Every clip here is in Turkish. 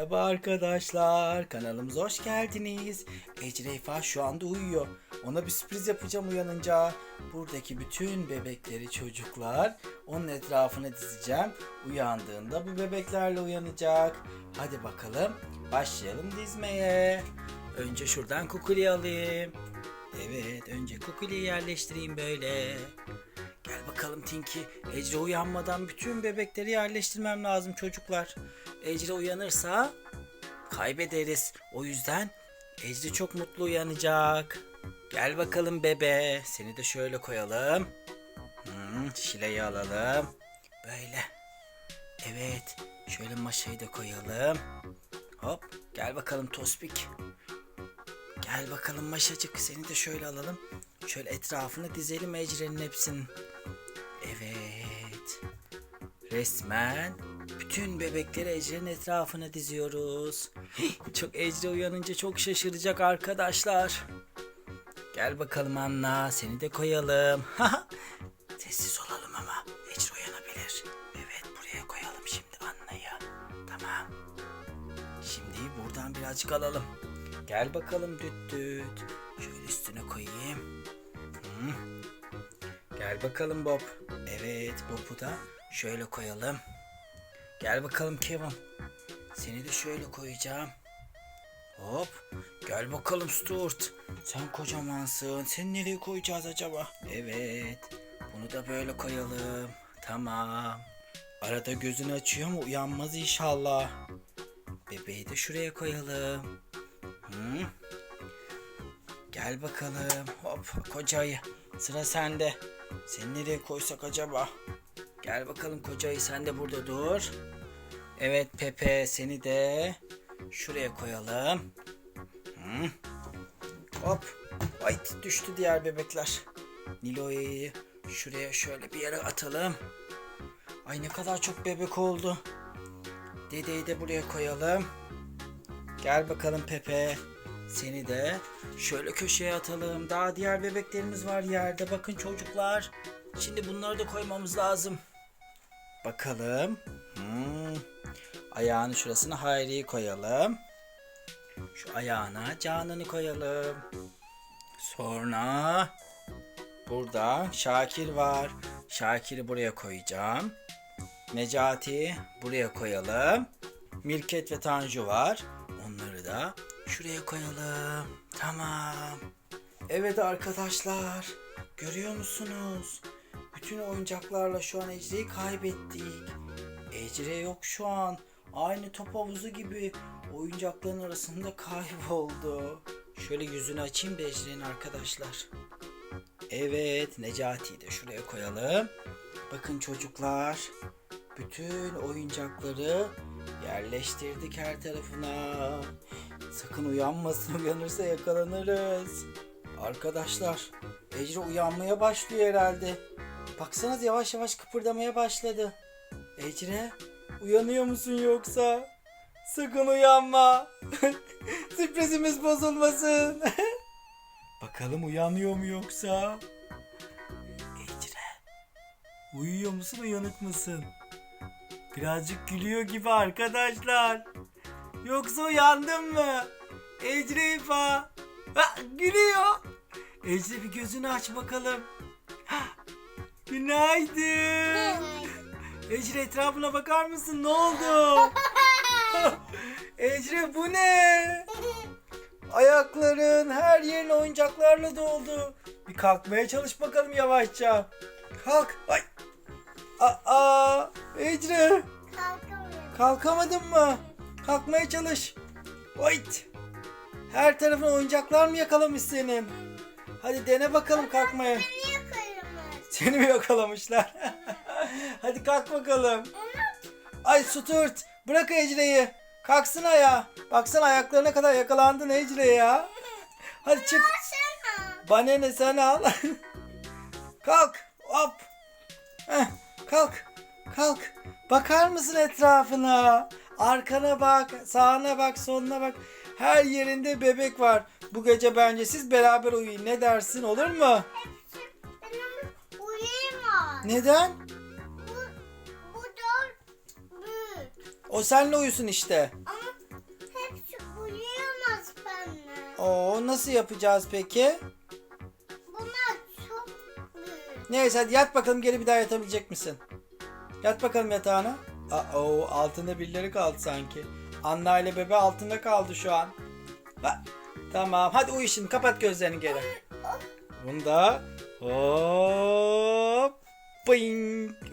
Merhaba arkadaşlar, kanalımıza hoş geldiniz. Ecreyfa şu anda uyuyor. Ona bir sürpriz yapacağım uyanınca. Buradaki bütün bebekleri çocuklar onun etrafına dizeceğim. Uyandığında bu bebeklerle uyanacak. Hadi bakalım başlayalım dizmeye. Önce şuradan kukuli alayım. Evet, önce kukuliyi yerleştireyim böyle. Gel bakalım Tinky. Ecre uyanmadan bütün bebekleri yerleştirmem lazım çocuklar. Ecre uyanırsa kaybederiz. O yüzden Ecre çok mutlu uyanacak. Gel bakalım bebe. Seni de şöyle koyalım. Hmm, şileyi alalım. Böyle. Evet. Şöyle maşayı da koyalım. Hop. Gel bakalım Tospik. Gel bakalım maşacık. Seni de şöyle alalım. Şöyle etrafını dizelim Ecre'nin hepsinin. Evet. Resmen bütün bebekleri Ecre'nin etrafına diziyoruz. Çok Ecre uyanınca çok şaşıracak arkadaşlar. Gel bakalım Anna seni de koyalım. Sessiz olalım ama Ecre uyanabilir. Evet buraya koyalım şimdi Anna'yı. Tamam. Şimdi buradan birazcık alalım. Gel bakalım düt düt. Şöyle üstüne koyayım. Hı. Gel bakalım Bob. Evet Bob'u da şöyle koyalım. Gel bakalım Kevin. Seni de şöyle koyacağım. Hop. Gel bakalım Stuart. Sen kocamansın. Seni nereye koyacağız acaba? Evet. Bunu da böyle koyalım. Tamam. Arada gözünü açıyor mu uyanmaz inşallah. Bebeği de şuraya koyalım. Hı? Gel bakalım. Hop kocayı. Sıra sende. Seni nereye koysak acaba? Gel bakalım kocayı sen de burada dur. Evet Pepe seni de şuraya koyalım. Hı. Hop. Ay düştü diğer bebekler. Nilo'yu şuraya şöyle bir yere atalım. Ay ne kadar çok bebek oldu. Dedeyi de buraya koyalım. Gel bakalım Pepe. Seni de şöyle köşeye atalım. Daha diğer bebeklerimiz var yerde. Bakın çocuklar. Şimdi bunları da koymamız lazım. Bakalım. Hmm. Ayağını şurasına Hayri'yi koyalım. Şu ayağına Canan'ı koyalım. Sonra burada Şakir var. Şakir'i buraya koyacağım. Necati buraya koyalım. Mirket ve Tanju var. Onları da şuraya koyalım. Tamam. Evet arkadaşlar. Görüyor musunuz? Bütün oyuncaklarla şu an Ecre'yi kaybettik. Ecre yok şu an. Aynı top havuzu gibi oyuncakların arasında kayboldu. Şöyle yüzünü açayım da Ecre'nin arkadaşlar. Evet Necati'yi de şuraya koyalım. Bakın çocuklar. Bütün oyuncakları yerleştirdik her tarafına. Sakın uyanmasın. Uyanırsa yakalanırız. Arkadaşlar, Ecre uyanmaya başlıyor herhalde. Baksanız yavaş yavaş kıpırdamaya başladı. Ecre, uyanıyor musun yoksa? Sakın uyanma. Sürprizimiz bozulmasın. Bakalım uyanıyor mu yoksa? Ecre, uyuyor musun uyanık mısın? Birazcık gülüyor gibi arkadaşlar. Yoksa uyandın mı? Ecre İfa. Ha, gülüyor. Ecre bir gözünü aç bakalım. Günaydın. Ecre etrafına bakar mısın? Ne oldu? Ecre bu ne? Ayakların her yerin oyuncaklarla doldu. Bir kalkmaya çalış bakalım yavaşça. Kalk. Ay. Aa, Ecre. Kalkamıyorum. Kalkamadın mı? Kalkmaya çalış. Wait. Her tarafın oyuncaklar mı yakalamış senin? Hadi dene bakalım kalkmaya. Seni mi yakalamışlar? Hadi kalk bakalım. Ay Stuart bırak Ecre'yi. Kalksın ayağa. Baksana ayaklarına kadar yakalandın Ecre ya. Hadi çık. Bana ne sen al. kalk. Hop. Heh, kalk. Kalk. Bakar mısın etrafına? Arkana bak, sağına bak, soluna bak. Her yerinde bebek var. Bu gece bence siz beraber uyuyun. Ne dersin olur mu? Uyuyamaz. Neden? Bu, bu dört büyük. O senle uyusun işte. Ama Oo nasıl yapacağız peki? Bunlar çok büyük. Neyse hadi yat bakalım geri bir daha yatabilecek misin? Yat bakalım yatağına. Aa, o altında birileri kaldı sanki. Anna ile bebe altında kaldı şu an. Ha, tamam hadi uyu şimdi kapat gözlerini geri. Bunda hop Benim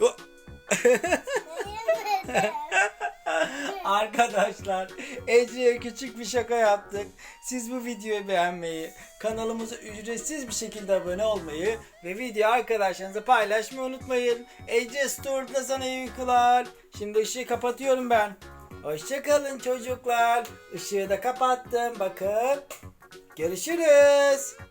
Arkadaşlar Ece'ye küçük bir şaka yaptık. Siz bu videoyu beğenmeyi, kanalımıza ücretsiz bir şekilde abone olmayı ve video arkadaşlarınızla paylaşmayı unutmayın. Ece Store'da sana iyi uykular. Şimdi ışığı kapatıyorum ben. Hoşçakalın çocuklar. Işığı da kapattım bakın. Görüşürüz.